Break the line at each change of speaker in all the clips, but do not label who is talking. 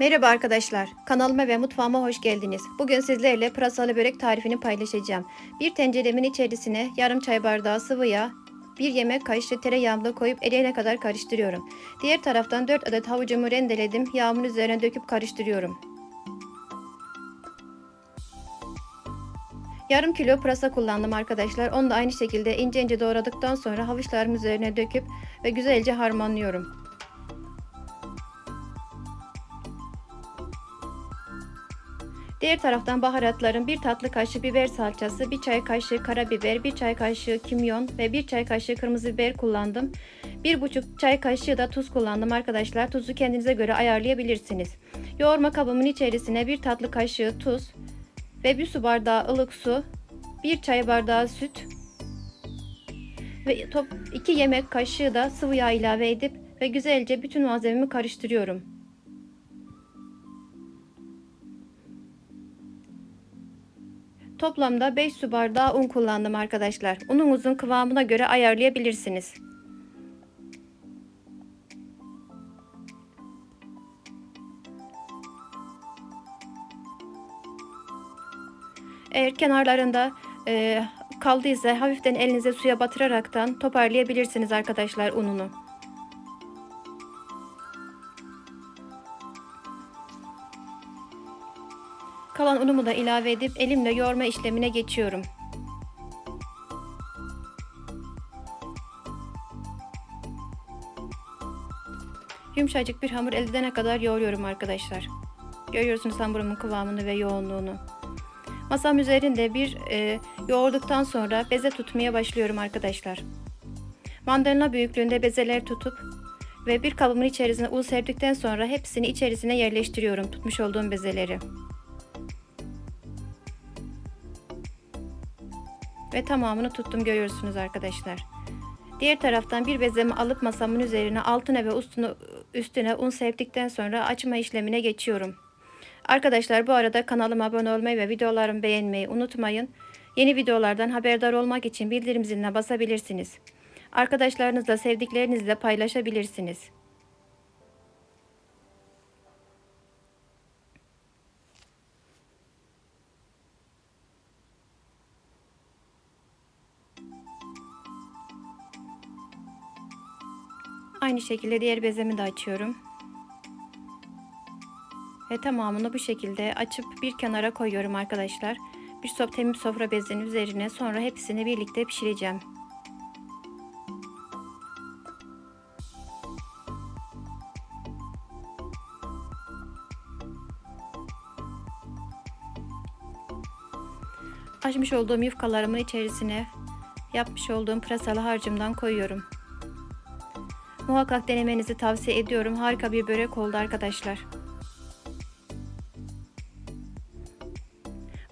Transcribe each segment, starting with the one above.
Merhaba arkadaşlar, kanalıma ve mutfağıma hoş geldiniz. Bugün sizlerle pırasalı börek tarifini paylaşacağım. Bir tenceremin içerisine yarım çay bardağı sıvı yağ, bir yemek kaşığı tereyağını koyup eriyene kadar karıştırıyorum. Diğer taraftan 4 adet havucumu rendeledim, yağımın üzerine döküp karıştırıyorum. Yarım kilo pırasa kullandım arkadaşlar. Onu da aynı şekilde ince ince doğradıktan sonra havuçlarım üzerine döküp ve güzelce harmanlıyorum. Diğer taraftan baharatlarım bir tatlı kaşığı biber salçası, bir çay kaşığı karabiber, bir çay kaşığı kimyon ve bir çay kaşığı kırmızı biber kullandım. Bir buçuk çay kaşığı da tuz kullandım arkadaşlar. Tuzu kendinize göre ayarlayabilirsiniz. Yoğurma kabımın içerisine bir tatlı kaşığı tuz ve bir su bardağı ılık su, bir çay bardağı süt ve top 2 yemek kaşığı da sıvı yağ ilave edip ve güzelce bütün malzememi karıştırıyorum. Toplamda 5 su bardağı un kullandım arkadaşlar. Unumuzun kıvamına göre ayarlayabilirsiniz. Eğer kenarlarında e, kaldıysa hafiften elinize suya batıraraktan toparlayabilirsiniz arkadaşlar ununu. Kalan unumu da ilave edip elimle yoğurma işlemine geçiyorum. Yumuşacık bir hamur elde edene kadar yoğuruyorum arkadaşlar. Görüyorsunuz hamurumun kıvamını ve yoğunluğunu. Masam üzerinde bir e, yoğurduktan sonra beze tutmaya başlıyorum arkadaşlar. Mandalina büyüklüğünde bezeler tutup ve bir kabımın içerisine un serdikten sonra hepsini içerisine yerleştiriyorum tutmuş olduğum bezeleri. Ve tamamını tuttum görüyorsunuz arkadaşlar. Diğer taraftan bir bezemi alıp masamın üzerine altına ve üstüne, üstüne un serptikten sonra açma işlemine geçiyorum. Arkadaşlar bu arada kanalıma abone olmayı ve videolarımı beğenmeyi unutmayın. Yeni videolardan haberdar olmak için bildirim ziline basabilirsiniz. Arkadaşlarınızla sevdiklerinizle paylaşabilirsiniz. Aynı şekilde diğer bezemi de açıyorum. Ve tamamını bu şekilde açıp bir kenara koyuyorum arkadaşlar. Bir sop temiz sofra bezinin üzerine sonra hepsini birlikte pişireceğim. Açmış olduğum yufkalarımın içerisine yapmış olduğum pırasalı harcımdan koyuyorum. Muhakkak denemenizi tavsiye ediyorum. Harika bir börek oldu arkadaşlar.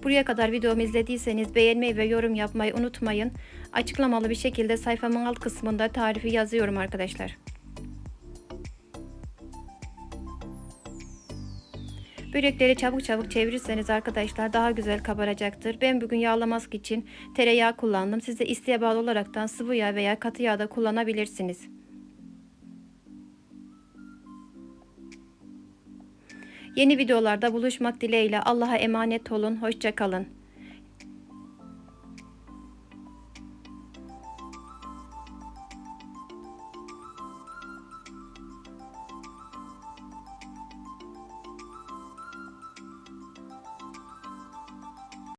Buraya kadar videomu izlediyseniz beğenmeyi ve yorum yapmayı unutmayın. Açıklamalı bir şekilde sayfamın alt kısmında tarifi yazıyorum arkadaşlar. Börekleri çabuk çabuk çevirirseniz arkadaşlar daha güzel kabaracaktır. Ben bugün yağlamak için tereyağı kullandım. Siz de isteğe bağlı olaraktan sıvı yağ veya katı yağ da kullanabilirsiniz. Yeni videolarda buluşmak dileğiyle Allah'a emanet olun. Hoşçakalın.